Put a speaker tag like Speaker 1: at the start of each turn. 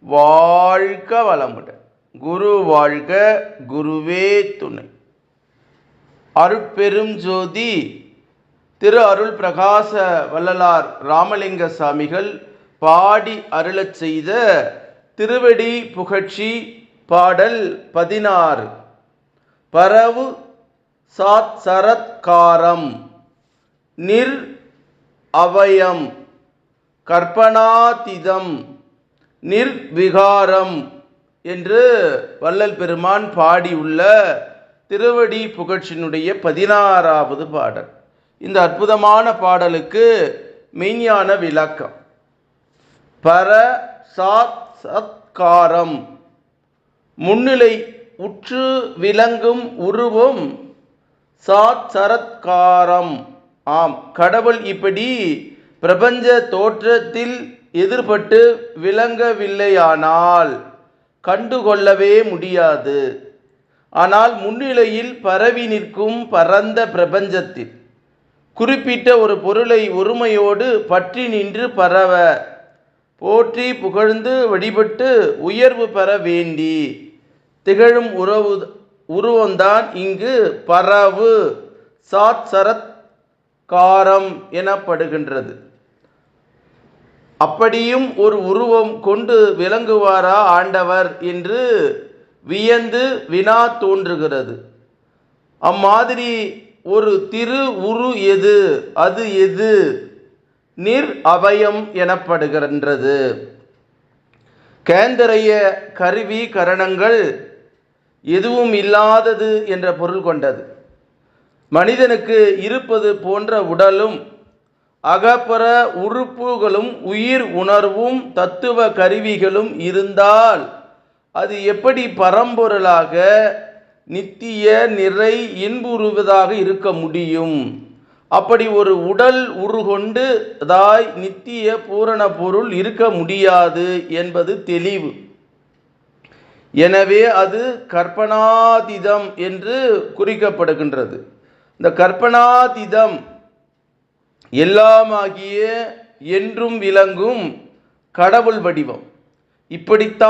Speaker 1: வாழ்க வளமுடன். குரு வாழ்க குருவே துணை. அருட்பெரும் ஜோதி திரு அருள் பிரகாச வள்ளலார் ராமலிங்க சாமிகள் பாடி அருளச் செய்த திருவடி புகழ்ச்சி பாடல் பதினாறு. பரவு சாத் சரத்காரம் நிர் அவயம் கற்பனாதிதம் நிர்விகாரம் என்று வள்ளல் பெருமான் பாடியுள்ள திருவடி புகழ்ச்சியினுடைய பதினாறாவது பாடல். இந்த அற்புதமான பாடலுக்கு மெய்ஞான விளக்கம். பர சாத் சத்காரம். முன்னிலை உற்று விளங்கும் உருவம் சாத் சரத்காரம். ஆம் கடவுள் இப்படி பிரபஞ்ச தோற்றத்தில் எதிர்பட்டு விளங்கவில்லையானால் கண்டுகொள்ளவே முடியாது. ஆனால் முன்னிலையில் பரவி நிற்கும் பரந்த பிரபஞ்சத்தில் குறிப்பிட்ட ஒரு பொருளை ஒருமையோடு பற்றி நின்று பரவ போற்றி புகழ்ந்து வழிபட்டு உயர்வு பெற வேண்டி திகழும் உறவு உருவம்தான் இங்கு பரவு சாத் சரத் காரம் எனப்படுகின்றது. அப்படியும் ஒரு உருவம் கொண்டு விளங்குவாரா ஆண்டவர் என்று வியந்து வினா தோன்றுகிறது. அம்மாதிரி ஒரு திரு உரு எது அது எது நிர் அபயம் எனப்படுகின்றது. கேந்திரைய கருவி கரணங்கள் எதுவும் இல்லாதது என்ற பொருள் கொண்டது. மனிதனுக்கு இருப்பது போன்ற உடலும் அகப்பற உறுப்புகளும் உயிர் உணர்வும் தத்துவ கருவிகளும் இருந்தால் அது எப்படி பரம்பொருளாக நித்திய நிறை இன்புறுவதாக இருக்க முடியும்? அப்படி ஒரு உடல் உருகொண்டு தாய் நித்திய பூரண பொருள் இருக்க முடியாது என்பது தெளிவு. எனவே அது கற்பனாதிதம் என்று குறிக்கப்படுகின்றது. இந்த கற்பனாதிதம் எல்லாமாகிய என்றும் விளங்கும் கடவுள் வடிவம். இப்படித்தான்